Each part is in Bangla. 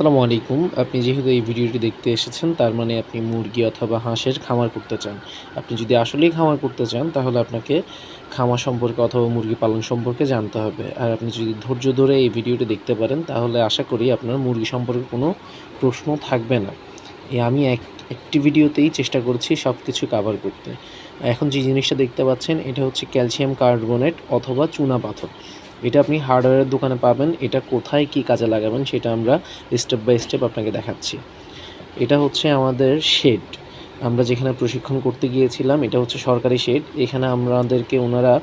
আসসালামু আলাইকুম। আপনি যেহেতু এই ভিডিওটি দেখতে এসেছেন, তার মানে আপনি মুরগি অথবা হাঁসের খামার করতে চান। আপনি যদি আসলেই খামার করতে চান, তাহলে আপনাকে খামার সম্পর্কে অথবা মুরগি পালন সম্পর্কে জানতে হবে। আর আপনি যদি ধৈর্য ধরে এই ভিডিওটি দেখতে পারেন, তাহলে আশা করি আপনার মুরগি সম্পর্কে কোনো প্রশ্ন থাকবে না। আমি এক, একটি ভিডিওতেই চেষ্টা করছি সব কিছু কাভার করতে। এখন যে জিনিসটা দেখতে পাচ্ছেন, এটা হচ্ছে ক্যালসিয়াম কার্বনেট অথবা চুনা পাথর। এটা আপনি হার্ডওয়্যারের দোকানে পাবেন, এটা কোথায় কি কাজে লাগাবেন সেটা আমরা স্টেপ বাই স্টেপ আপনাকে দেখাচ্ছি। এটা হচ্ছে আমাদের শেড আমরা যেখানে প্রশিক্ষণ করতে গিয়েছিলাম, এটা হচ্ছে সরকারি শেড এখানে আমাদেরকে ওনারা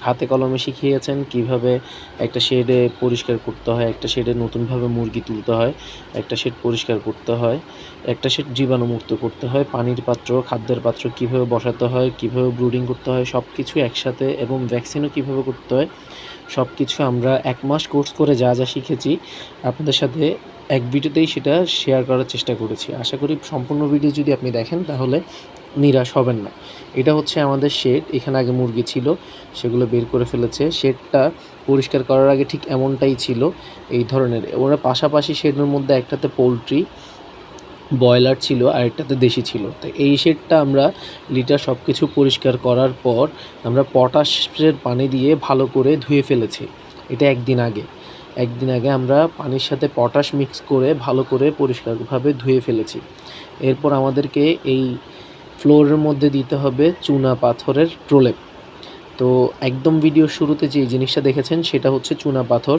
হাতে কলমে শিখিয়েছেন কীভাবে একটা শেডে পরিষ্কার করতে হয়, একটা শেডে নতুনভাবে মুরগি তুলতে হয়, একটা শেড পরিষ্কার করতে হয়, একটা শেড জীবাণুমুক্ত করতে হয়, পানির পাত্র, খাদ্যের পাত্র কীভাবে বসাতে হয়, কীভাবে ব্রুডিং করতে হয় সব কিছু একসাথে এবং ভ্যাকসিনও কীভাবে করতে হয় সব কিছু আমরা এক মাস কোর্স করে যা যা শিখেছি, আপনাদের সাথে এক ভিডিওতেই সেটা শেয়ার করার চেষ্টা করেছি। আশা করি সম্পূর্ণ ভিডিও যদি আপনি দেখেন, তাহলে নিরাশ হবেন না। এটা হচ্ছে আমাদের শেড এখানে আগে মুরগি ছিল, সেগুলো বের করে ফেলেছে। শেডটা পরিষ্কার করার আগে ঠিক এমনটাই ছিল এই ধরনের। ওরা পাশাপাশি শেডের মধ্যে একটাতে পোলট্রি ব্রয়লার ছিল, আর একটাতে দেশি ছিল। তো এই শেডটা আমরা লিটার সব কিছু পরিষ্কার করার পর আমরা পটাশের পানি দিয়ে ভালো করে ধুয়ে ফেলেছি। এটা একদিন আগে। একদিন আগে আমরা পানির সাথে পটাশ মিক্স করে ভালো করে পরিষ্কারভাবে ধুয়ে ফেলেছি। এরপর আমাদেরকে এই ফ্লোরের মধ্যে দিতে হবে চুনা পাথরের প্রলেপ। তো একদম ভিডিও শুরুতে যে জিনিসটা দেখেছেন, সেটা হচ্ছে চুনা পাথর।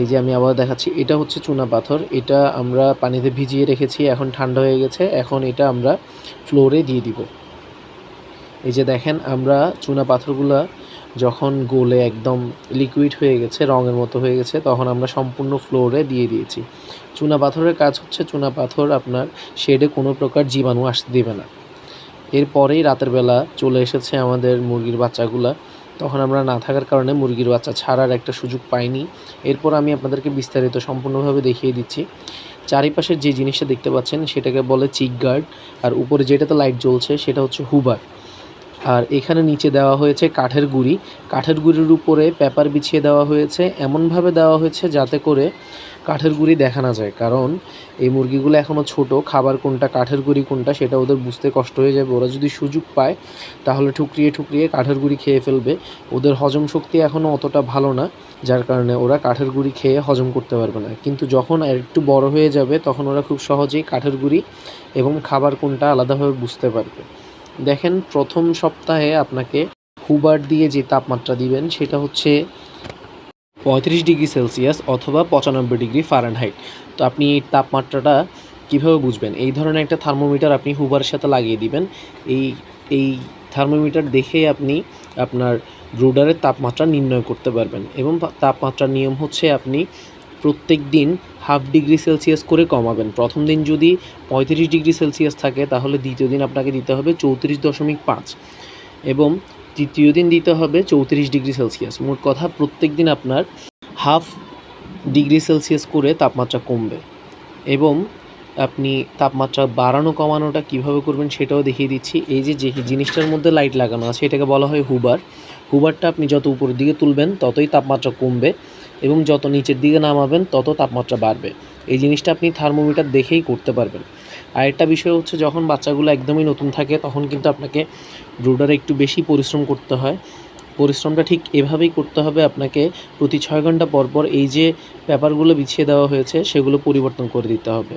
এই যে আমি আবার দেখাচ্ছি, এটা হচ্ছে চুনা পাথর। এটা আমরা পানিতে ভিজিয়ে রেখেছি, এখন ঠান্ডা হয়ে গেছে। এখন এটা আমরা ফ্লোরে দিয়ে দিব। এই যে দেখেন, আমরা চুনা পাথরগুলা যখন গোলে একদম লিকুইড হয়ে গেছে, রঙের মতো হয়ে গেছে, তখন আমরা সম্পূর্ণ ফ্লোরে দিয়ে দিয়েছি। চুনা পাথরের কাজ হচ্ছে, চুনা পাথর আপনার শেডে কোনো প্রকার জীবাণু আসতে দেবে না। এরপরেই রাতের বেলা চলে এসেছে আমাদের মুরগির বাচ্চাগুলা। তখন আমরা না থাকার কারণে মুরগির বাচ্চা ছাড়ার একটা সুযোগ পাইনি। এরপর আমি আপনাদেরকে বিস্তারিত সম্পূর্ণভাবে দেখিয়ে দিচ্ছি। চারিপাশের যে জিনিসটা দেখতে পাচ্ছেন, সেটাকে বলে চিক গার্ড আর উপরে যেটাতে লাইট জ্বলছে, সেটা হচ্ছে হুবার। আর এখানে নিচে দেওয়া হয়েছে কাঠের গুঁড়ি। কাঠের গুঁড়ির উপরে পেপার বিছিয়ে দেওয়া হয়েছে। এমনভাবে দেওয়া হয়েছে যাতে করে কাঠের গুঁড়ি দেখা না যায়। কারণ এই মুরগিগুলো এখনও ছোট। খাবার কোনটা কাঠের গুঁড়ি, কোনটা সেটা ওদের বুঝতে কষ্ট হয়ে যাবে। ওরা যদি সুযোগ পায়, তাহলে ঠুকরিয়ে ঠুকরিয়ে কাঠের গুঁড়ি খেয়ে ফেলবে। ওদের হজম শক্তি এখনও অতটা ভালো না, যার কারণে ওরা কাঠের গুঁড়ি খেয়ে হজম করতে পারবে না। কিন্তু যখন একটু বড় হয়ে যাবে, তখন ওরা খুব সহজেই কাঠের গুঁড়ি এবং খাবার কোনটা আলাদাভাবে বুঝতে পারবে। দেখেন, প্রথম সপ্তাহে আপনাকে হুবার দিয়ে যে তাপমাত্রা দিবেন, সেটা হচ্ছে পঁয়ত্রিশ ডিগ্রি সেলসিয়াস অথবা পঁচানব্বই ডিগ্রি ফারেনহাইট। তো আপনি এই তাপমাত্রাটা কীভাবে বুঝবেন? এই ধরনের একটা থার্মোমিটার আপনি হুবারের সাথে লাগিয়ে দিবেন। এই এই থার্মোমিটার দেখেই আপনি আপনার ব্রুডারের তাপমাত্রা নির্ণয় করতে পারবেন। এবং তাপমাত্রার নিয়ম হচ্ছে আপনি প্রত্যেক দিন হাফ ডিগ্রি সেলসিয়াস করে কমাবেন। প্রথম দিন যদি পঁয়ত্রিশ ডিগ্রি সেলসিয়াস থাকে, তাহলে দ্বিতীয় দিন আপনাকে দিতে হবে চৌত্রিশ দশমিক পাঁচ। এবং তৃতীয় দিন দিতে হবে চৌত্রিশ ডিগ্রি সেলসিয়াস। মোট কথা, প্রত্যেক দিন আপনার হাফ ডিগ্রি সেলসিয়াস করে তাপমাত্রা কমবে। এবং আপনি তাপমাত্রা বাড়ানো, কমানোটা কীভাবে করবেন সেটাও দেখিয়ে দিচ্ছি। এই যে যে জিনিসটার মধ্যে লাইট লাগানো আছে, এটাকে বলা হয় হুবার। হুবারটা আপনি যত উপরের দিকে তুলবেন, ততই তাপমাত্রা কমবে। এবং যত নিচের দিকে নামাবেন, তত তাপমাত্রা বাড়বে। এই জিনিসটা আপনি থার্মোমিটার দেখেই করতে পারবেন। আরেকটা বিষয় হচ্ছে, যখন বাচ্চাগুলো একদমই নতুন থাকে, তখন কিন্তু আপনাকে ব্রুডারে একটু বেশি পরিশ্রম করতে হয়। পরিশ্রমটা ঠিক এভাবেই করতে হবে আপনাকে প্রতি ছয় ঘণ্টা পর পর এই যে পেপারগুলো বিছিয়ে দেওয়া হয়েছে, সেগুলো পরিবর্তন করে দিতে হবে।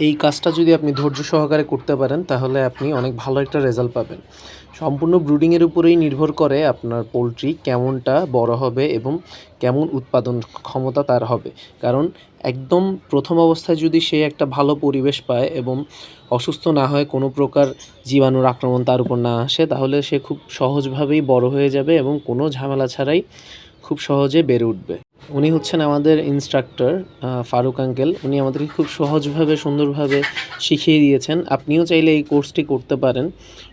এই কাজটা যদি আপনি ধৈর্য সহকারে করতে পারেন, তাহলে আপনি অনেক ভালো একটা রেজাল্ট পাবেন। সম্পূর্ণ ব্রুডিংয়ের উপরেই নির্ভর করে আপনার পোলট্রি কেমনটা বড় হবে এবং কেমন উৎপাদন ক্ষমতা তার হবে। কারণ একদম প্রথম অবস্থায় যদি সে একটা ভালো পরিবেশ পায় এবং অসুস্থ না হয় কোনো প্রকার জীবাণুর আক্রমণ তার উপর না আসে, তাহলে সে খুব সহজভাবেই বড় হয়ে যাবে এবং কোনো ঝামেলা ছাড়াই খুব সহজে বেড়ে উঠবে। উনি হচ্ছেন আমাদের ইনস্ট্রাক্টর ফারুক আঙ্কেল উনি আমাদেরকে খুব সহজভাবে, সুন্দরভাবে শিখিয়ে দিয়েছেন। আপনিও চাইলে এই কোর্সটি করতে পারেন।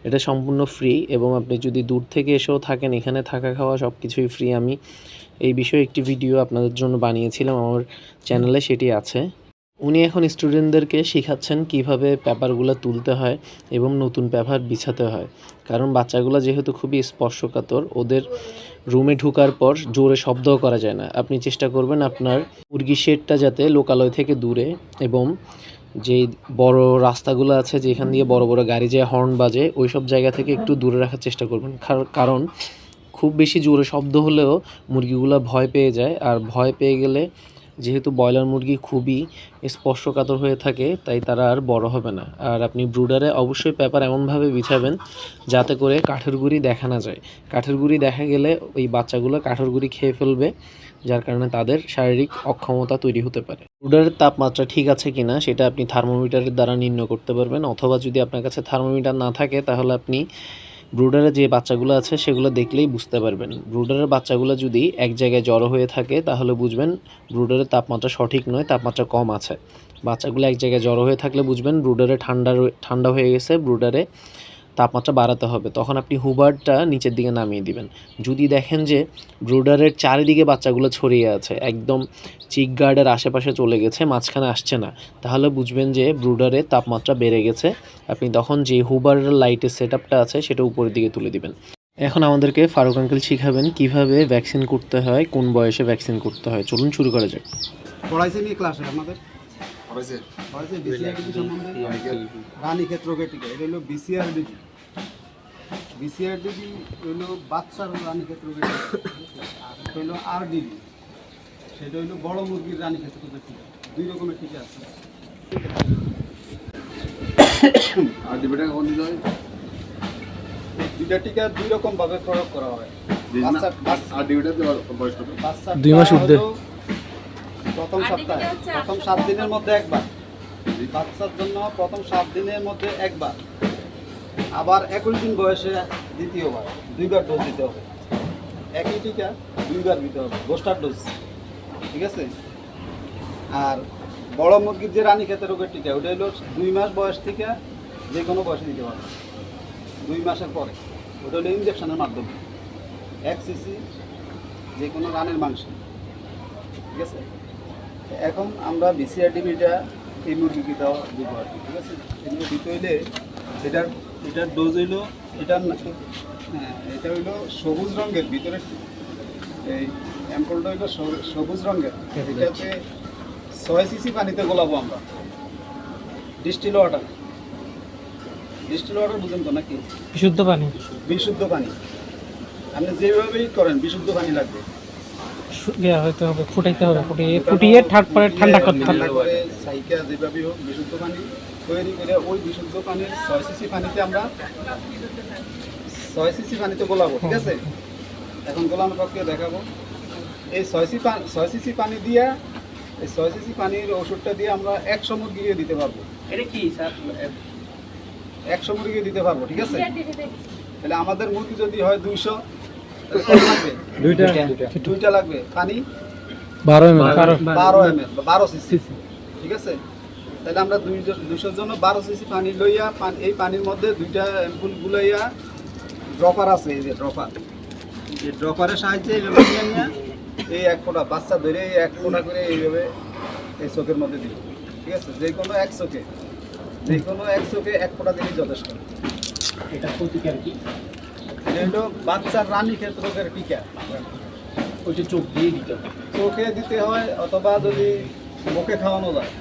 এটা সম্পূর্ণ ফ্রি এবং আপনি যদি দূর থেকে এসেও থাকেন, এখানে থাকা খাওয়া সব কিছুই ফ্রি আমি এই বিষয়ে একটি ভিডিও আপনাদের জন্য বানিয়েছিলাম। আমার চ্যানেলে সেটি আছে। উনি এখন স্টুডেন্টদেরকে শেখাচ্ছেন কীভাবে পেপারগুলো তুলতে হয় এবং নতুন পেপার বিছাতে হয়। কারণ বাচ্চাগুলো যেহেতু খুবই স্পর্শকাতর, ওদের রুমে ঢোকার পর জোরে শব্দও করা যায় না। আপনি চেষ্টা করবেন আপনার মুরগি শেডটা যাতে লোকালয় থেকে দূরে এবং যেই বড় রাস্তাগুলো আছে, যেখান দিয়ে বড় বড় গাড়ি যায় হর্ন বাজে ওই সব জায়গা থেকে একটু দূরে রাখার চেষ্টা করবেন। কার- কারণ খুব বেশি জোরে শব্দ হলেও মুরগিগুলো ভয় পেয়ে যায়। আর ভয় পেয়ে গেলে যেহেতু ব্রয়লার মুরগি খুবই স্পর্শকাতর হয়ে থাকে, তাই তারা আর বড় হবে না। আর আপনি ব্রুডারে অবশ্যই পেপার এমনভাবে বিছাবেন যাতে করে কাঠের গুঁড়ি দেখা না যায়। কাঠের গুঁড়ি দেখা গেলে ওই বাচ্চাগুলো কাঠের গুঁড়ি খেয়ে ফেলবে, যার কারণে তাদের শারীরিক অক্ষমতা তৈরি হতে পারে। ব্রুডারের তাপমাত্রা ঠিক আছে কিনা সেটা আপনি থার্মোমিটারের দ্বারা নির্ণয় করতে পারবেন, অথবা যদি আপনার কাছে থার্মোমিটার না থাকে তাহলে আপনি ব্রুডারে যে বাচ্চাগুলো আছে সেগুলো দেখলেই বুঝতে পারবেন। ব্রুডারের বাচ্চাগুলো যদি এক জায়গায় জড়ো হয়ে থাকে, তাহলে বুঝবেন ব্রুডারের তাপমাত্রা সঠিক নয়, তাপমাত্রা কম আছে। বাচ্চাগুলো এক জায়গায় জড়ো হয়ে থাকলে বুঝবেন ব্রুডারে ঠান্ডা ঠান্ডা হয়ে গেছে, ব্রুডারে তাপমাত্রা বাড়াতে হবে তখন আপনি হুবারটা নিচের দিকে নামিয়ে দিবেন। যদি দেখেন যে ব্রুডারের চারিদিকে বাচ্চাগুলো ছড়িয়ে আছে একদম চিক গার্ডের আশেপাশে চলে গেছে মাঝখানে আসছে না তাহলে বুঝবেন যে ব্রুডারের তাপমাত্রা বেড়ে গেছে। আপনি তখন যে হুবারের লাইটের সেট আছে সেটা উপরের দিকে তুলে দিবেন। এখন আমাদেরকে ফারুক আঙ্কেল শিখাবেন কীভাবে ভ্যাকসিন করতে হয় কোন বয়সে ভ্যাকসিন করতে হয়। চলুন শুরু করা যাক। পড়াইছে নি ক্লাসে আমাদের? হয়েছে পড়াইছে বিসিআরডিবি সম্বন্ধে? রানীক্ষেত রোগের এটা হলো বিসিআরডিবি হলো বাচ্চার রানীক্ষেত রোগের টিকা আর হলো আরডিবি সেটা হলো বড় মুরগির রানীক্ষেত রোগের টিকা দুই রকমের টিকা আছে। আর ডিবেটা কখন দিতে হয়? দুইটা টিকা দুই রকম ভাবে প্রয়োগ করা হয়। আর ডিবেটা বয়স দুই মাস ঊর্ধ্বে। প্রথম সপ্তাহে। প্রথম সাত দিনের মধ্যে একবার। বাচ্চার জন্য প্রথম সাত দিনের মধ্যে একবার। আবার একুশ দিন বয়সে দ্বিতীয়বার, দুইবার ডোজ দিতে হবে। একই টিকা দুইবার দিতে হবে বোস্টার ডোজ ঠিক আছে? আর বড় মুরগির যে রানী খেতে রোগের টিকা, ওটা হলো দুই মাস বয়স থেকে যে কোনো বয়সে দিতে পারবে। দুই মাসের পরে। ওটা হলো ইঞ্জেকশনের মাধ্যমে। এক সিসি যে কোনো রানের মাংস। ঠিক আছে? এখন আমরা বিসিআর টিভিটা এই মুরগিটাও দিব আর কি। ঠিক আছে? এগুলো দিতে হইলে এটার এটার ডোজ হইল এটার না- হ্যাঁ এটা হইল সবুজ রঙের ভিতরে এই অ্যাম্পলটা হইল সবুজ রঙের। এটাতে ছয় সিসি পানিতে গোলাবো আমরা। ডিস্টিল ওয়াটার ডিস্টিল ওয়াটার বুঝেন তো নাকি? বিশুদ্ধ পানি। বিশুদ্ধ পানি। আপনি যেভাবেই করেন বিশুদ্ধ পানি লাগবে। ইয়া হবে ফুটাইতে হবে ফুটিয়ে ফুটিয়ে ঠান্ডা করতে হবে। সাইকা যেভাবে হোক বিশুদ্ধ পানি। তৈরি করে ওই বিশুদ্ধ পানির ছয় সিসি পানিতে আমরা ছয় সিসি পানিতে গোলাবো ঠিক আছে? এখন গোলানোর প্রক্রিয়া দেখাবো। এই ছয় সি পানি ছয় সিসি পানি দিয়ে এই ছয় সিসি পানির ওষুধটা দিয়ে আমরা একশো মুরগিকে দিতে পারব। এটা কি স্যার? একশো মুরগিকে দিতে পারব ঠিক আছে? তাহলে আমাদের মুরগি যদি হয় দুইশো লাগবে? দুইটা লাগবে। পানি? বারো বারো বারো এম এল বারো সিসি। ঠিক আছে? তাহলে আমরা দুই দুশোর জন্য বারো সিসি পানি লইয়া এই পানির মধ্যে দুইটা অ্যাম্পুল গুলাইয়া ড্রপার আছে এই যে ড্রপার। এই ড্রপারের সাহায্যে এইভাবে নিয়ে নিয়ে এই এক ফোঁটা বাচ্চা ধরে এই এক ফোঁটা করে এইভাবে এই চোখের মধ্যে দিল। ঠিক আছে? যে কোনো এক চোখে যে কোনো এক চোখে এক ফোঁটা দিলেই যথেষ্ট। এটা প্রতিকার কি? এটা হলো বাচ্চার রানী ক্ষেত রোগের টিকা ওইটা চোখ দিয়ে দিতে হবে। চোখে দিতে হয় অথবা যদি মুখে খাওয়ানো যায়।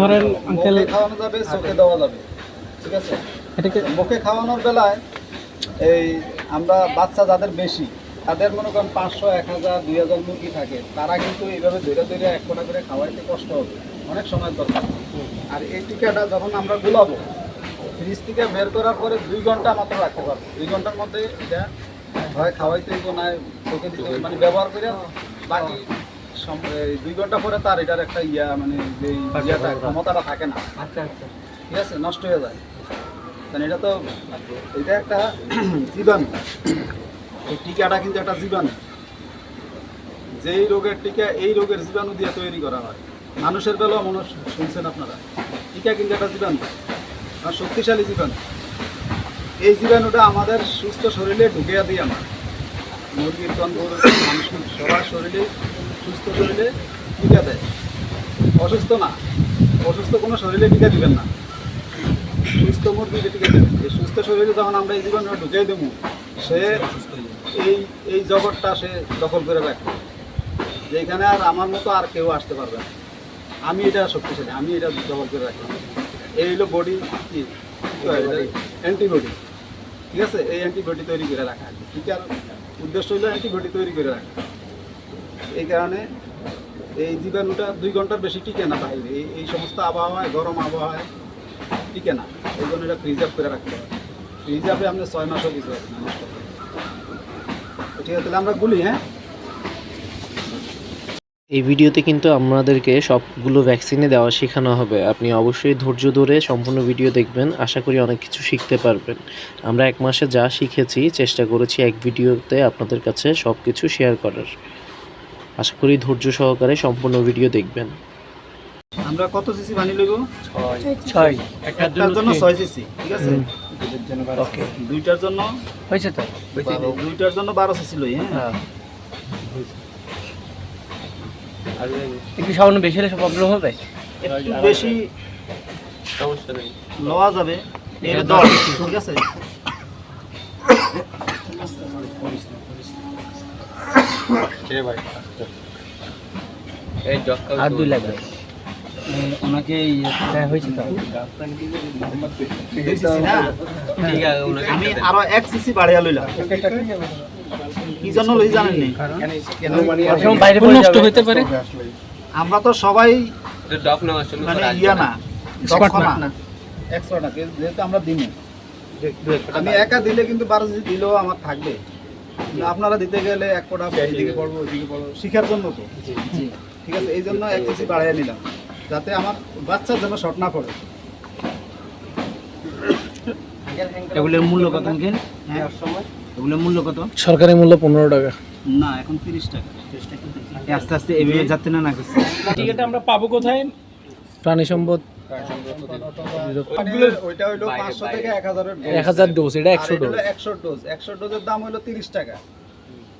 ধরেন আঙ্কেল খাওয়ানো যাবে চোখে দেওয়া যাবে ঠিক আছে? এটাকে মুখে খাওয়ানোর বেলায় এই আমরা বাচ্চা যাদের বেশি তাদের মনে করেন পাঁচশো এক হাজার দুই হাজার মুরগি থাকে তারা কিন্তু এইভাবে ধরে ধরে এক ফোঁটা করে খাওয়াইতে কষ্ট হবে। অনেক সময় দরকার। আর এই টিকাটা যখন আমরা গুলাবো ফ্রিজ থেকে বের করার পরে দুই ঘণ্টা মাত্র রাখতে পারব। দুই ঘণ্টার মধ্যে এটা হয় খাওয়াইতে হইব না চোখে মানে ব্যবহার করে বাকি দুই ঘণ্টা পরে তার এটার একটা ইয়া মানে যে ইয়াটা ক্ষমতাটা থাকে না। আচ্ছা আচ্ছা। ঠিক আছে? নষ্ট হয়ে যায়। কারণ এটা তো এটা একটা জীবাণু। এই টিকাটা কিন্তু একটা জীবাণু। যেই রোগের টিকা এই রোগের জীবাণু দিয়ে তৈরি করা হয়। মানুষের বেলাও মনে হয় শুনছেন আপনারা। টিকা কিন্তু একটা জীবাণু আর শক্তিশালী জীবাণু। এই জীবাণুটা আমাদের সুস্থ শরীরে ঢুকিয়ে দিই আমরা মুরগির কন গরুর মানুষ সবার শরীরে সুস্থ শরীরে টিকা দেয়। অসুস্থ না। অসুস্থ কোনো শরীরে টিকা দিবেন না। সুস্থ মুরগিকে টিকা দেবেন এই সুস্থ শরীরে যখন আমরা এই জীবনে ঢুকিয়ে দেবো সে এই এই জগৎটা সে দখল করে রাখবে। যেখানে আর আমার মতো আর কেউ আসতে পারবে না। আমি এটা শক্তিশালী আমি এটা দখল করে রাখি এই হলো বডি কি? অ্যান্টিবডি ঠিক আছে? এই অ্যান্টিবডি তৈরি করে রাখা। আর কি টিকার উদ্দেশ্য হলো অ্যান্টিবডি তৈরি করে রাখা। এই কারণে এই জীবাণুটা দুই ঘণ্টার বেশি টিকে না বাইরে এই সমস্ত আবহাওয়ায়, গরম আবহাওয়ায় টিকে না। এই জন্য এটা প্রিজার্ভ করে রাখতে হবে। প্রিজার্ভে আপনি ছয় মাসও কিছু হবে ঠিক আছে, তাহলে আমরা গুলি হ্যাঁ? এই ভিডিওতে কিন্তু আমাদেরকে সবগুলো ভ্যাকসিনে দেওয়া শেখানো হবে। আপনি অবশ্যই ধৈর্য ধরে সম্পূর্ণ ভিডিও দেখবেন। আশা করি অনেক কিছু শিখতে পারবেন। আমরা এক মাসে যা শিখেছি, চেষ্টা করেছি এক ভিডিওতে আপনাদের কাছে সব কিছু শেয়ার করার। আশা করি ধৈর্য সহকারে সম্পূর্ণ ভিডিও দেখবেন। আমরা কত সিসি পানি লইব? ছয়। একটার জন্য ছয় সিসি ঠিক আছে? ওকে। দুইটার জন্য? হয়েছে তো? দুইটার জন্য বারো সিসি লই হ্যাঁ? একটু সামান্য বেশি হলে সব প্রবলেম হবে? একটু বেশি সমস্যা নেই লওয়া যাবে। এর দশ ঠিক আছে? আর দুই লাগবে। ওনাকে হয়েছে না? আমি আরও এক সিসি বাড়িয়া লইলাম। কি জন্য লই জানেন নি? বাইরে নষ্ট হতে পারে। আমরা তো সবাই মানে ইয়া না Expert দক্ষ না। না। এক্সপার্ট না যেহেতু আমরা দিনে আমি একা দিলে কিন্তু বারো দিলেও আমার থাকবে। আপনারা দিতে গেলে এক কোটা এদিকে পড়ব ওইদিকে পড়ব শিখার জন্য তো। ঠিক আছে এই জন্য এক সিসি বাড়াইয়া নিলাম যাতে আমার বাচ্চার জন্য শর্ট না পড়ে। এগুলোর মূল্য কত আঙ্কেল? হ্যাঁ? এগুলোর মূল্য কত? সরকারি মূল্য পনেরো টাকা। না এখন তিরিশ টাকা। আস্তে আস্তে এভাবে যাচ্ছে না না টিকিটটা আমরা পাবো কোথায়? প্রাণী সম্পদ ওইটা থেকে ডোজ এটা ডোজ একশো ডোজ একশো ডোজের দাম হলো তিরিশ টাকা।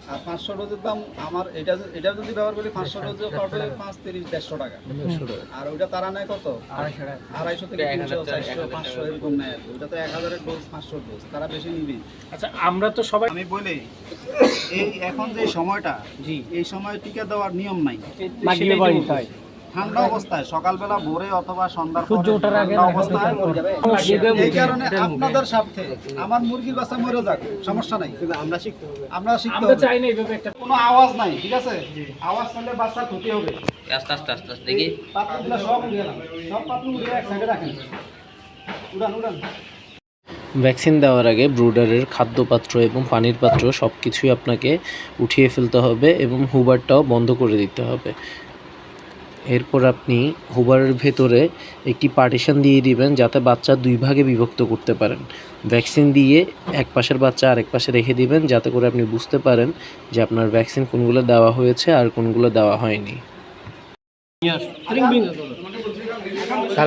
আর পাঁচশো ডোজের দাম আমার এটা যদি- এটা যদি ব্যবহার করি পাঁচশো ডোজের পাউডার পাঁচ তিরিশ দেড়শো টাকা। আর ওইটা তারা নেয় কত? আড়াইশো থেকে এরকম নেয়। তো এক হাজারের ডোজ পাঁচশো ডোজ তারা বেশি নিবি। আচ্ছা আমরা তো সবাই আমি বলি এই এখন যে সময়টা জি। এই সময় টিকা দেওয়ার নিয়ম নাই। ঠান্ডা অবস্থায় সকালবেলা ভোরে অথবা সন্ধ্যার সূর্য ওঠার আগে অবস্থায়। এই কারণে আপনাদের স্বার্থে আমার মুরগির বাচ্চা মরে যাক সমস্যা নাই। আমরা শিখতে আমরা শিখতে আমরা চাই না এইভাবে একটা কোনো আওয়াজ নাই ঠিক আছে? আওয়াজ করলে বাচ্চা ক্ষতি হবে। আস্তে আস্তে আস্তে আস্তে দেখি। পাতলুগুলো সব উড়িয়ে নাও সব পাতলু উড়িয়ে এক সাইডে রাখেন উড়ান উড়ান। ভ্যাকসিন দেওয়ার আগে ব্রুডারের খাদ্যপাত্র এবং পানির পাত্র সব কিছুই আপনাকে উঠিয়ে ফেলতে হবে এবং হুবারটাও বন্ধ করে দিতে হবে। এরপর আপনি হুবারের ভেতরে একটি পার্টিশন দিয়ে দিবেন যাতে বাচ্চা দুই ভাগে বিভক্ত করতে পারেন। ভ্যাকসিন দিয়ে এক পাশের বাচ্চা আরেক পাশে রেখে দিবেন যাতে করে আপনি বুঝতে পারেন যে আপনার ভ্যাকসিন কোনগুলো দেওয়া হয়েছে আর কোনগুলো দেওয়া হয়নি।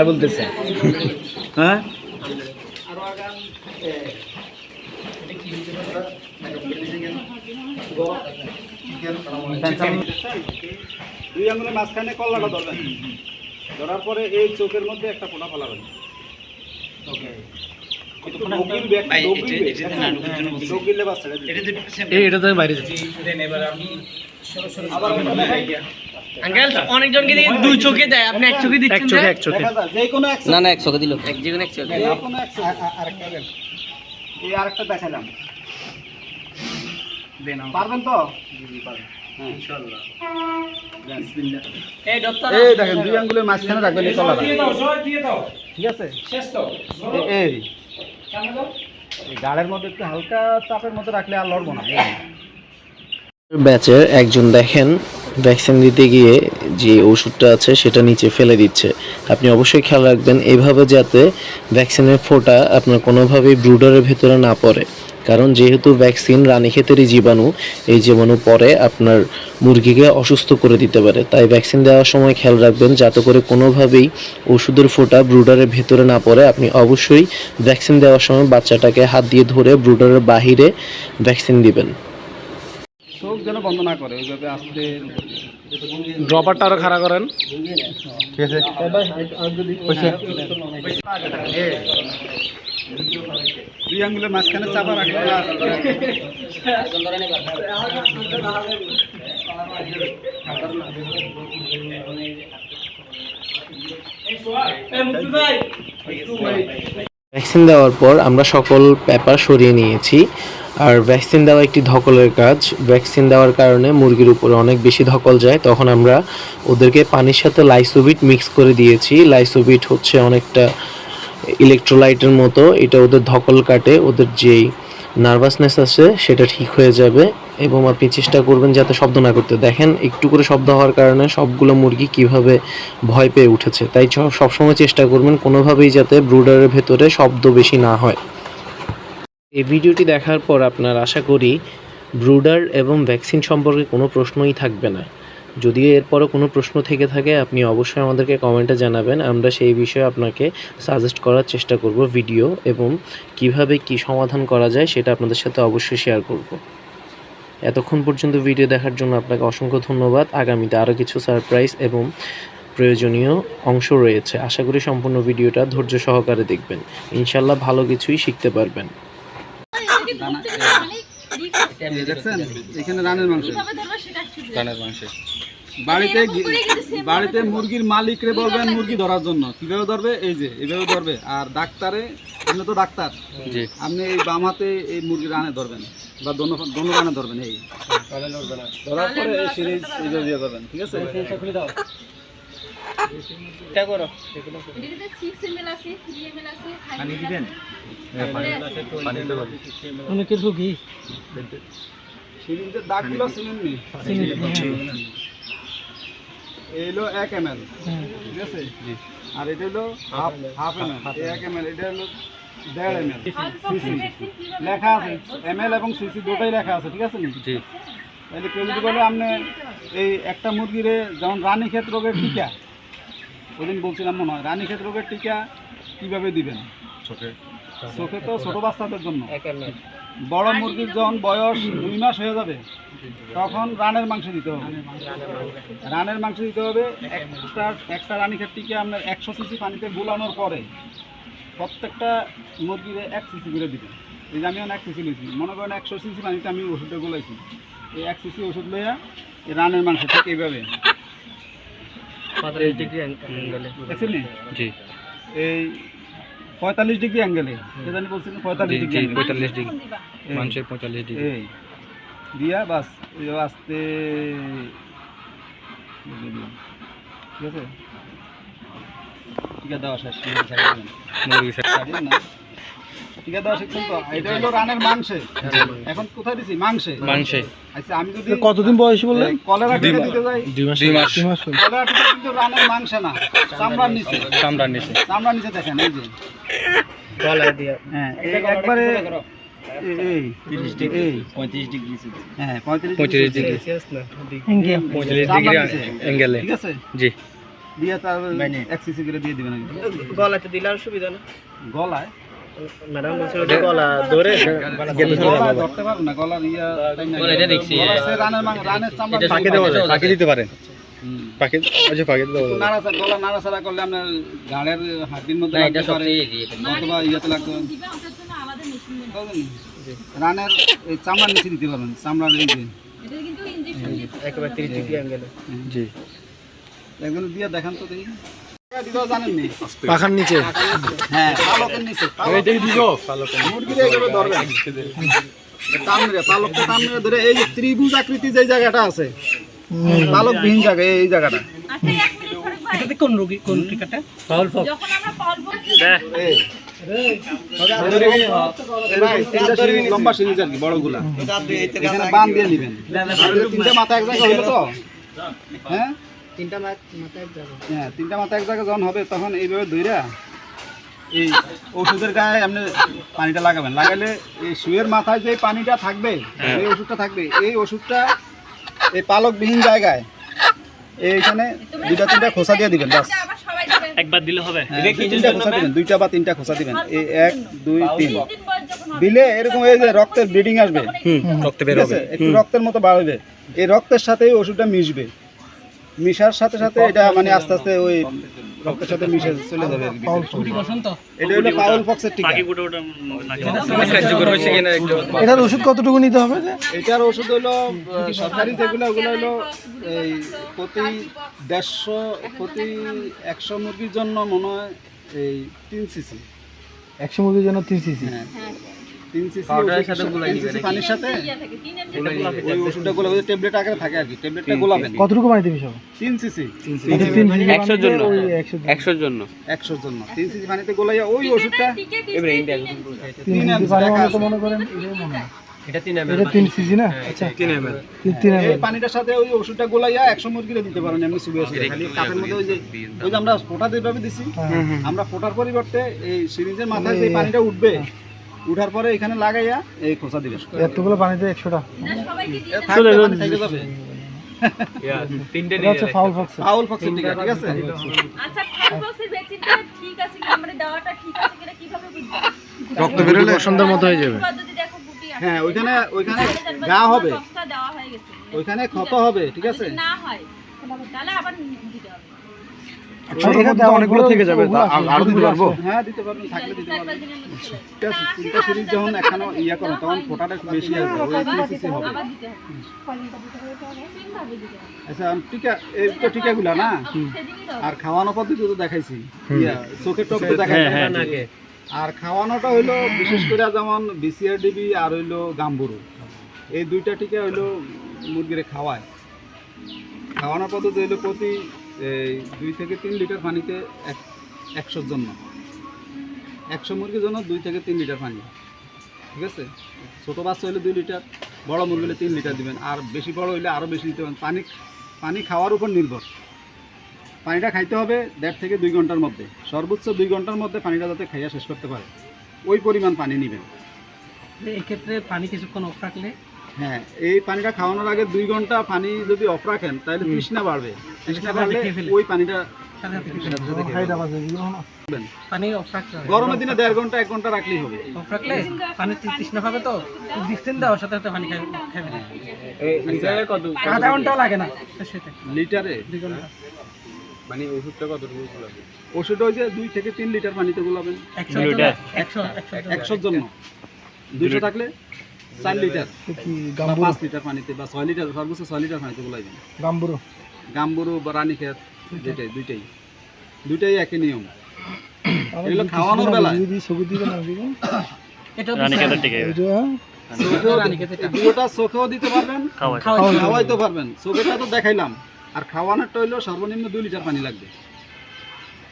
বলতেছে? হ্যাঁ? দুই আঙুলের মাঝখানে কল্লাটা ধরবেন ধরার পরে এই চোখের মধ্যে একটা ফোঁটা ফেলাবেন ওকে। অনেকজনকে দুই চোখে দেয়। আপনি এক চোখে দিচ্ছেন চোখে না না দিল। এক যে কোনো এক আরেকটা দেন। এই আরেকটা দেখালাম পারবেন তো? ইনশাআল্লাহ এই দেখেন দুই আঙ্গুলের মাঝখানে রাখবেন এই কলাটা। ঠিক আছে? এই। এই গাড়ের মধ্যে একটু হালকা চাপের মধ্যে রাখলে আর লড়বো না। ব্যাচের একজন দেখেন ভ্যাকসিন দিতে গিয়ে যে ওষুধটা আছে সেটা নিচে ফেলে দিচ্ছে। আপনি অবশ্যই খেয়াল রাখবেন এইভাবে যাতে ভ্যাকসিনের ফোঁটা আপনার কোনোভাবেই ব্রুডারের ভেতরে না পড়ে। কারণ যেহেতু ভ্যাকসিন রানীক্ষেতেরই জীবাণু এই জীবাণু পরে আপনার মুরগিকে অসুস্থ করে দিতে পারে। তাই ভ্যাকসিন দেওয়ার সময় খেয়াল রাখবেন যাতে করে কোনোভাবেই ওষুধের ফোঁটা ব্রুডারের ভেতরে না পড়ে। আপনি অবশ্যই ভ্যাকসিন দেওয়ার সময় বাচ্চাটাকে হাত দিয়ে ধরে ব্রুডারের বাহিরে ভ্যাকসিন দিবেন। চোখ যেন বন্ধ না করে ওইভাবে আসতে ড্রপারটা আরও খাড়া করেন। ঠিক আছে। হয়েছে? দুই আঙ্গুলের মাঝখানে চাপা ভ্যাকসিন দেওয়ার পর আমরা সকল পেপার সরিয়ে নিয়েছি। আর ভ্যাকসিন দেওয়া একটি ধকলের কাজ। ভ্যাকসিন দেওয়ার কারণে মুরগির উপরে অনেক বেশি ধকল যায়। তখন আমরা ওদেরকে পানির সাথে লাইসোবিট মিক্স করে দিয়েছি। লাইসোবিট হচ্ছে অনেকটা ইলেকট্রোলাইটের মতো, এটা ওদের ধকল কাটে, ওদের যেই নার্ভাসনেস আছে, সেটা ঠিক হয়ে যাবে। এবং আপনি চেষ্টা করবেন যাতে শব্দ না করতে। দেখেন, একটু করে শব্দ হওয়ার কারণে সবগুলো মুরগি কীভাবে ভয় পেয়ে উঠেছে। তাই সবসময় চেষ্টা করবেন কোনোভাবেই যাতে ব্রুডারের ভেতরে শব্দ বেশি না হয়। এই ভিডিওটি দেখার পর আপনার আশা করি ব্রুডার এবং ভ্যাকসিন সম্পর্কে কোনো প্রশ্নই থাকবে না। যদি এরপরও কোনো প্রশ্ন থেকে থাকে আপনি অবশ্যই আমাদেরকে কমেন্টে জানাবেন। আমরা সেই বিষয়ে আপনাকে সাজেস্ট করার চেষ্টা করব ভিডিও এবং কীভাবে কি সমাধান করা যায় সেটা আপনাদের সাথে অবশ্যই শেয়ার করব। এতক্ষণ পর্যন্ত ভিডিও দেখার জন্য আপনাকে অসংখ্য ধন্যবাদ। আগামীতে আরও কিছু সারপ্রাইজ এবং প্রয়োজনীয় অংশ রয়েছে। আশা করি সম্পূর্ণ ভিডিওটা ধৈর্য সহকারে দেখবেন। ইনশাল্লাহ ভালো কিছুই শিখতে পারবেন। এখানে রানের মাংস। কানের মাংসে। বাড়িতে বাড়িতে মুরগির মালিকরে বলবেন মুরগি ধরার জন্য। কীভাবে ধরবে? এই যে এইভাবে ধরবে। আর ডাক্তারে আপনি তো ডাক্তার। জি। আপনি এই বাম হাতে এই মুরগির রানে ধরবেন। বা দোনো দোনো রানে ধরবেন এই। ধরার পরে এই সিরিজ এইভাবে দিয়ে ধরবেন ঠিক আছে? পানি দিবেন? অনেকের রোগী। দাগগুলো এই হলো এক এম এল ঠিক আছে? আর এটা হলো হাফ হাফ এম এল এক এম এল এটা হলো দেড় এম এল সিসি লেখা আছে এম এল এবং সিসি দুটোই লেখা আছে ঠিক আছে নি? জি। তাহলে কেউ যদি বলে আপনি এই একটা মুরগিরে যেমন রানীক্ষেত রোগের টিকা ওদিন বলছিলাম মনে হয় রানীক্ষেত রোগের টিকা কীভাবে দিবেন? চোখে। চোখে তো ছোট বাচ্চাদের জন্য। বড় মুরগির যখন বয়স দুই মাস হয়ে যাবে তখন রানের মাংস দিতে হবে। রানের মাংস দিতে হবে। একটা একটা রানীক্ষেত টিকা আপনার একশো সিসি পানিতে গুলানোর পরে প্রত্যেকটা মুরগিরে এক সিসি করে দিবেন এই যে আমি এক সিসি লইছি। মনে করেন একশো সিসি পানিতে আমি ওষুধটা গুলাইছি। এই এক সিসি ওষুধ লইয়া এই রানের মাংস ঠিক এইভাবে। এই পঁয়তাল্লিশ ডিগ্রি অ্যাঙ্গেলে কে জানি বলছিলেন পঁয়তাল্লিশ ডিগ্রি। পঁয়তাল্লিশ ডিগ্রি। মানুষের পঁয়তাল্লিশ ডিগ্রি। এই। দিয়া বাস এই আস্তে ঠিক আছে? টিকা দেওয়া শেষ। মুরগি ছাড়িয়ে না। টিকা দেওয়া এটা হলো রানের মাংসে। এখন কোথায় দিছি? মাংসে। মাংসে। আচ্ছা আমি যদি কতদিন বয়স বললেন? এই কলেরা টিকা দিতে যাই? দুই মাস। দুই মাস। কলেরা টিকা কিন্তু রানের মাংসে না চামড়ার নিচে। চামড়ার নিচে। চামড়ার নিচে দেখেন এই যে। হ্যাঁ এই একবারে এই- এই এই পঁয়ত্রিশ ডিগ্রি হ্যাঁ পঁয়ত্রিশ পঁয়ত্রিশ ডিগ্রি। পঁয়তাল্লিশ ডিগ্রি। চামড়ার নিচে। অ্যাঙ্গেলে। ঠিক আছে? জি। দিয়ে তার এক সিসি করে দিয়ে দিবেন আগে। গলাতে দিলে আর সুবিধা না। গলায়? ম্যাডাম বলছিল যে গলা ধরে। গলায় ধরতে পারবে না গলার ইয়া এটা দেখছি, গলায় হ্যাঁ। রানের চামড়া পাবে। দিতে পারেন। আচ্ছা। গলা করলে আপনার ঘাড়ের মধ্যে লাগতে পারে। অথবা ইয়েতে লাগতে পারে। রানের এই চামড়ার নিচে দিতে পারবেন চামড়ার এই যে। একেবারে তিরিশ ডিগ্রি অ্যাঙ্গেলে জি। একজন দিয়ে দেখান তো দেখি। পাখার নিচে। হ্যাঁ পালকের নিচে মুরগির এইভাবে ধরবেন টানরে পালকটা টানরে ধরে এই যে ত্রিভুজ আকৃতি যে জায়গাটা আছে পালকবিহীন জায়গা এই জায়গাটা। এটাতে কোন রোগী কোন টিকাটা? এই। এরকম তিনটা সিরিজ, লম্বা সিরিজ আর কি বড়গুলা বান দিয়ে নিবেন। তিনটা মাথা এক জায়গায় হলো তো? হ্যাঁ? তিনটা মাথা এক জায়গা হ্যাঁ তিনটা মাথা এক জায়গায় যখন হবে তখন এইভাবে ধইরা এই ওষুধের গায়ে আপনি পানিটা লাগাবেন। লাগালে এই শুয়ের মাথায় যে পানিটা থাকবে এই ওষুধটা থাকবে। এই ওষুধটা এই পালকবিহীন জায়গায় এইখানে দুইটা তিনটা খোসা দিয়ে দিবেন বাস একবার দিলে হবে। হ্যাঁ, তিনটা খোসা দিবেন দুইটা বা তিনটা খোসা দিবেন। এই এক দুই তিন। দিলে এরকম এই যে রক্তের ব্লিডিং আসবে। রক্তে বের হবে। একটু রক্তের মতো বাড়বে। এই রক্তের সাথে ওষুধটা মিশবে। মিশার সাথে সাথে এটা মানে আস্তে আস্তে ওই রক্তের সাথে মিশে চলে যাবে এটা হলো পাউল ফক্সের টিকা। এটার ওষুধ কতটুকু নিতে হবে? এটার ওষুধ হলো সরকারি যেগুলো ওগুলো হলো এই প্রতি দেড়শো প্রতি একশো মুরগির জন্য মনে হয় এই তিন সিসি। একশো মুরগির জন্য তিন সিসি? হ্যাঁ। তিন সিসি পাউডারের সাথে গুলাই দিবেন পানির সাথে? ওই ওষুধটা গোলাবেন ট্যাবলেট আকারে থাকে আর কি ট্যাবলেটটা গোলাবেন। কতটুকু পানি দিবি সব? তিন সিসি। তিন সিসি। একশোর জন্য। জন্য। একশোর জন্য। তিন সিসি পানিতে গোলাইয়া ওই ওষুধটা এবারে ইন্ডিয়া তিন তিন সিসি পানি মানে তো মনে করেন এটাই মনে হয়। এটা এটা না? আচ্ছা। এই পানিটার সাথে ওই ওষুধটা গোলাইয়া একশো মুরগিরে দিতে পারেন এমনি সুবিধা সুবিধা খালি কাপের মধ্যে ওই যে ওই যে আমরা ফোটা যেভাবে দিছি আমরা ফোটার পরিবর্তে এই সিরিজের মাথায় যে পানিটা উঠবে উঠার পরে এখানে লাগাইয়া এই খোসা দিবে। এতগুলো পানিতে একশোটা? আচ্ছা রক্ত বেরোলে বসন্তের মতো হয়ে যাবে। হ্যাঁ ওইখানে ওইখানে গা হবে। বক্সটা দেওয়া হয়ে গেছে। ওইখানে ক্ষত হবে ঠিক আছে? না হয় তাহলে আবার দিতে হবে। ছোটোর মধ্যে অনেকগুলো থেকে যাবে আরও দিতে পারব? হ্যাঁ দিতে থাকলে দিতে তিনটা সিরিজ যখন ইয়া করো তখন ফোটাটা একটু বেশি আসবে ওই তিন হবে আবার দিতে হবে। তিনভাবে দিতে হবে আচ্ছা টিকা এই তো টিকাগুলা না? আর খাওয়ানো পদ্ধতি তো দেখাইছি। ইয়া, চোখের টক তো দেখাইছি। আর খাওয়ানোটা হইল বিশেষ করে যেমন বিসিআরডিবি আর হইল গাম্বুরু। এই দুইটা টিকা হইল মুরগিরে খাওয়ায়। খাওয়ানোর পদ্ধতি হইল প্রতি এই দুই থেকে তিন লিটার পানিতে এক একশোর জন্য। একশো মুরগির জন্য দুই থেকে তিন লিটার পানি। ঠিক আছে? ছোটো বাচ্চা হইলে দুই লিটার, বড় মুরগি হলে তিন লিটার দিবেন। আর বেশি বড় হইলে আরও বেশি দিতে পারেন। পানি পানি খাওয়ার উপর নির্ভর। পানিটা খাইতে হবে দেড় থেকে দুই ঘণ্টার মধ্যে। সর্বোচ্চ দুই ঘণ্টার মধ্যে পানিটা যাতে খাইয়া শেষ করতে পারে। ওই পরিমাণ পানি নেবেন। এক্ষেত্রে পানি কিছুক্ষণ অফ রাখলে হ্যাঁ এই পানিটা খাওয়ানোর আগে দুই ঘণ্টা পানি যদি অফ রাখেন তাহলে তৃষ্ণা বাড়বে। তৃষ্ণা বাড়লে ওই পানিটা গরমের দিনে দেড় ঘণ্টা এক ঘণ্টা রাখলেই হবে। অফ রাখলে পানি তৃষ্ণা পাবে তো? ডিস্টেন্স দেওয়ার সাথে সাথে পানি খাবে খাবে না। আধা ঘন্টাও লাগে না। লিটারে? দুই ঘণ্টা। মানে ওষুধটা কতটুকু ওষুধ হয়েছে দুই থেকে তিন লিটার পানিতে গোলাবেন একশো একশো জন্য। দুইশো থাকলে? চার লিটার। পাঁচ লিটার পানিতে বা ছয় লিটার সর্বোচ্চ ছয় লিটার পানিতে গোলাইবেন গাম্বুরো? গাম্বুরু বা রানীক্ষেত দুইটাই। দুইটাই দুইটাই। একই নিয়ম। এগুলো খাওয়ানোর না এটা চোখেও এই দুটোটা চোখেও দিতে পারবেন খাওয়াইতে পারবেন। চোখেটা তো দেখাইলাম। আর খাওয়ানোরটা হইল সর্বনিম্ন দুই লিটার পানি লাগবে।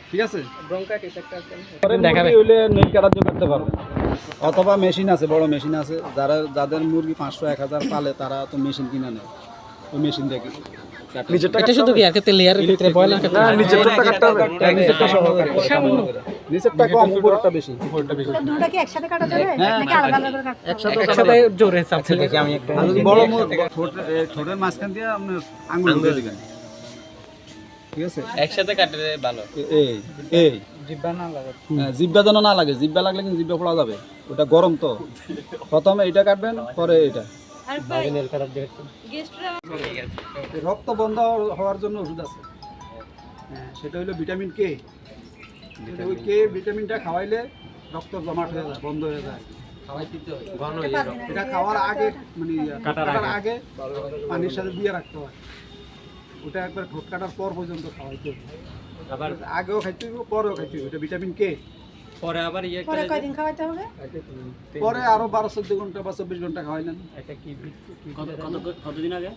ঠিক আছে? দেখাবে। হইলে করতে পারবেন। অথবা মেশিন আছে বড় মেশিন আছে। যারা যাদের মুরগি পাঁচশো এক হাজার পালে তারা তো মেশিন কিনে নেয়। ওই মেশিন দেখি। এটা শুধু কি আর ক্ষেত্রে লেয়ারের ক্ষেত্রে? বয়লার ক্ষেত্রে নিচেরটা কাটতে হবে। নিচেরটা সহ নিচেরটা কম উপরটা বেশি। উপরটা বেশি। দুটো কি একসাথে কাটা যাবে? নাকি আলাদা আলাদা করে কাটতে একসাথে একসাথে জোরে চাপছে দেখি আমি একটু বড় মুর ঠোঁট মাঝখান দিয়ে আপনি আঙুল দিয়ে দিবেন। ঠিক আছে? একসাথে কাটলে ভালো। এই এই জিব্বা না লাগে। হ্যাঁ, জিব্বা যেন না লাগে জিব্বা লাগলে কিন্তু জিব্বা ফোড়া যাবে। ওটা গরম তো। প্রথমে এটা কাটবেন পরে এটা রক্ত বন্ধ হওয়ার জন্য ওষুধ আছে। হ্যাঁ সেটা হলো ভিটামিন কে ওই কে ভিটামিনটা খাওয়াইলে রক্ত জমাট হয়ে যায় বন্ধ হয়ে যায়। এটা খাওয়ার আগে মানে কাটার আগে পানির সাথে দিয়ে রাখতে হয়। ওটা একবার ঠোঁট কাটার পর পর্যন্ত খাওয়াইতে হবে। আবার আগেও খাইতে হবে পরেও খাইতে হবে এটা ভিটামিন কে? পরে আবার ইয়ে পরে কয়দিন খাওয়াইতে হবে? পরে আরও বারো চোদ্দ ঘণ্টা বা চব্বিশ ঘণ্টা কতদিন আগে?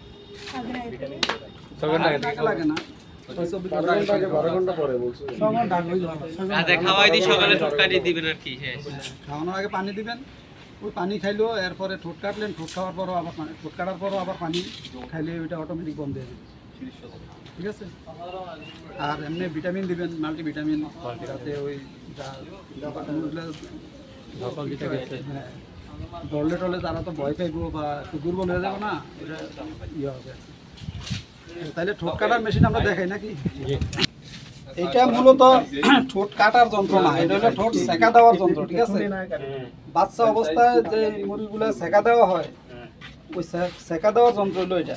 না? খাওয়াই কাটিয়ে দিবেন কি শেষ। খাওয়ানোর আগে পানি দিবেন ওই পানি খাইলেও এরপরে ঠোঁট কাটলেন ঠোঁট খাওয়ার পরও আবার পানি ঠোঁট কাটার পরও আবার পানি খাইলে ওইটা অটোমেটিক বন্ধ হয়ে যাবে। ঠিক আছে? আর এমনি ভিটামিন দিবেন মাল্টি ভিটামিন যাতে ওই হ্যাঁ। দলে টলে তারা তো ভয় পাইবো বা দুর্বল হয়ে যাবে না ইয়ে হবে। তাহলে ঠোঁট কাটার মেশিন আমরা দেখাই নাকি? এটা মূলত ঠোঁট কাটার যন্ত্র না এটা হলো ঠোঁট সেকা দেওয়ার যন্ত্র ঠিক আছে? বাচ্চা অবস্থায় যে মুরগিগুলো সেকা দেওয়া হয় ওই সেকা দেওয়ার যন্ত্র হলো এটা।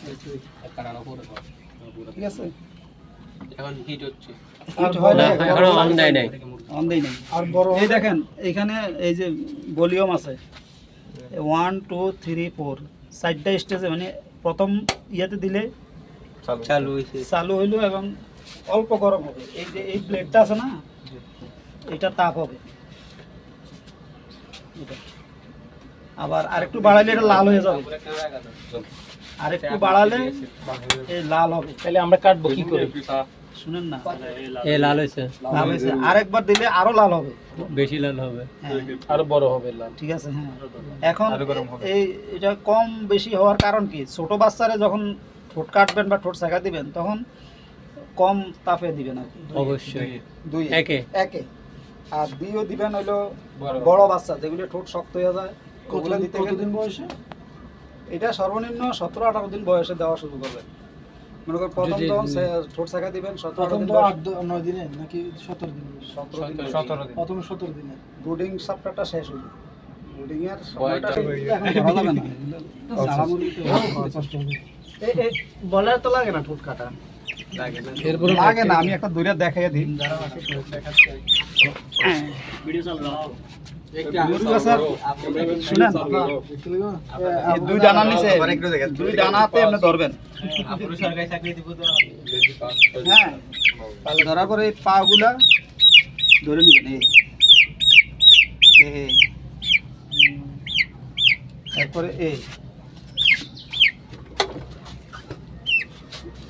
ঠিক আছে? এখন হিট হচ্ছে। হিট হয় না এখনও অন দেয় নাই অন দেই নাই আর বড় এই দেখেন এখানে এই যে ভলিউম আছে ওয়ান টু থ্রি ফোর চারটা স্টেজে মানে প্রথম ইয়েতে দিলে চালু। হয়েছে। চালু হইল এবং অল্প গরম হবে। এই যে এই প্লেটটা আছে না এটা তাপ হবে। আবার আরেকটু বাড়ালে এটা লাল হয়ে যাবে। আরেকটু বাড়ালে এই লাল হবে। তাহলে আমরা কাটবো কি করে? শুনেন না। এ লাল হয়েছে। লাল হয়েছে। আরেকবার দিলে আরও লাল হবে। বেশি লাল হবে। হ্যাঁ। আরও বড় হবে লাল। ঠিক আছে হ্যাঁ। এখন এই এটা কম বেশি হওয়ার কারণ কি? ছোট বাচ্চারে যখন ঠোঁট কাটবেন বা ঠোঁট শেখা দিবেন তখন কম তাপে দিবেন আর অবশ্যই। দুই একে। একে। আর দুইও দিবেন হইল বড়। বাচ্চা যেগুলো ঠোঁট শক্ত হয়ে যায় ওগুলো দিতে কতদিন বয়সে? এটা সর্বনিম্ন সতেরো আঠারো দিন বয়সে দেওয়া শুরু করবেন মনে করেন প্রথম যখন ঠোঁট শেখা দিবেন সতেরো দিন নয় দিনে নাকি সতেরো দিনে? সতেরো দিন সতেরো দিন। প্রথমে সতেরো দিনে। ব্রুডিং সপ্তাহটা শেষ হইল ব্রুডিং এর সময়টা এখন যাবে না। জ্বালা মুরগিতে কষ্ট হবে। বলার তো লাগে না ঠোঁট কাটা। লাগে না। আমি একটা দূরে দেখাই দিই। এই দুই ডানা নিচে দুই ডানাতে আপনি ধরবেন সরকারি চাকরি দিব তো হ্যাঁ ধরার পরে এই পা ধরে নিবেন এই। তারপরে এই।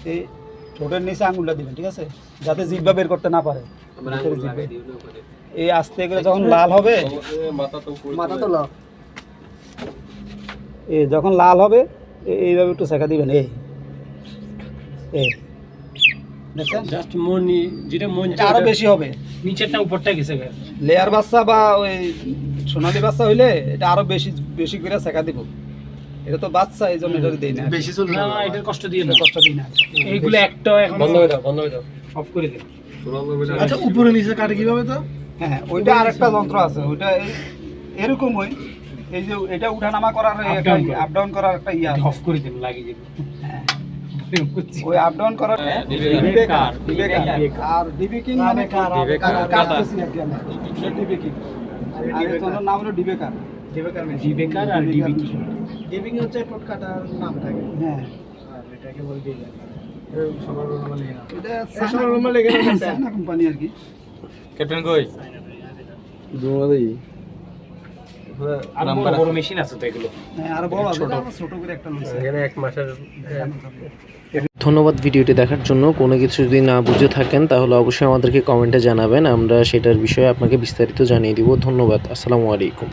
এই ঠোঁটের নিচে আঙুলটা দিবেন ঠিক আছে? যাতে জিব্বা বের করতে না পারে। ভিতরে। এই আস্তে করে যখন লাল হবে মাথা তো লাল। এই যখন লাল হবে এইভাবে একটু শেখা দিবেন এই এই দেখছেন? জাস্ট মন যেটা মন আরও বেশি হবে। নিচেরটা উপরটা গেছে লেয়ার বাচ্চা বা ওই সোনালী বাচ্চা হইলে এটা আরও বেশি বেশি করে শেখা দিব। এটা তো বাচ্চা এই জন্য এটা দেই না। বেশি চলবে না না কষ্ট দিয়ে না। কষ্ট দিই না। এইগুলো একটা এখন বন্ধ দাও বন্ধ দাও অফ করে আচ্ছা উপরে নিচে কাটে কীভাবে তো? হ্যাঁ ওইটা আরেকটা যন্ত্র আছে ওইটা এরকম ওই এই যে এটা উঠানামা করার আপ ডাউন করার একটা ইয়ে অফ করে দিন লাগিয়ে দিন। হ্যাঁ। ওই আপ ডাউন করার ডিবেকার। ডিবেকার। আর ডিবিকিং মানে ডিবেকার। কাটতেছি আমরা। আর যন্ত্রের নাম হলো ডিবেকার ডিবেকার ডি বেকার আর ডিবি কি হচ্ছে কাটার নাম থাকে হ্যাঁ। আর এটাকে বলে যায় সবার নরমালি না এটা সবার নরমালি এখানে চায়না কোম্পানি আর কি। ক্যাপ্টেন কই? আর বড় বড় মেশিন আছে তো এগুলো। বড় ছোট। করে একটা এখানে এক মাসের ধন্যবাদ ভিডিওটি দেখার জন্য। কোনো কিছু যদি না বুঝে থাকেন তাহলে অবশ্যই আমাদেরকে কমেন্টে জানাবেন। আমরা সেটার বিষয়ে আপনাকে বিস্তারিত জানিয়ে দিব। ধন্যবাদ। আসসালামু আলাইকুম।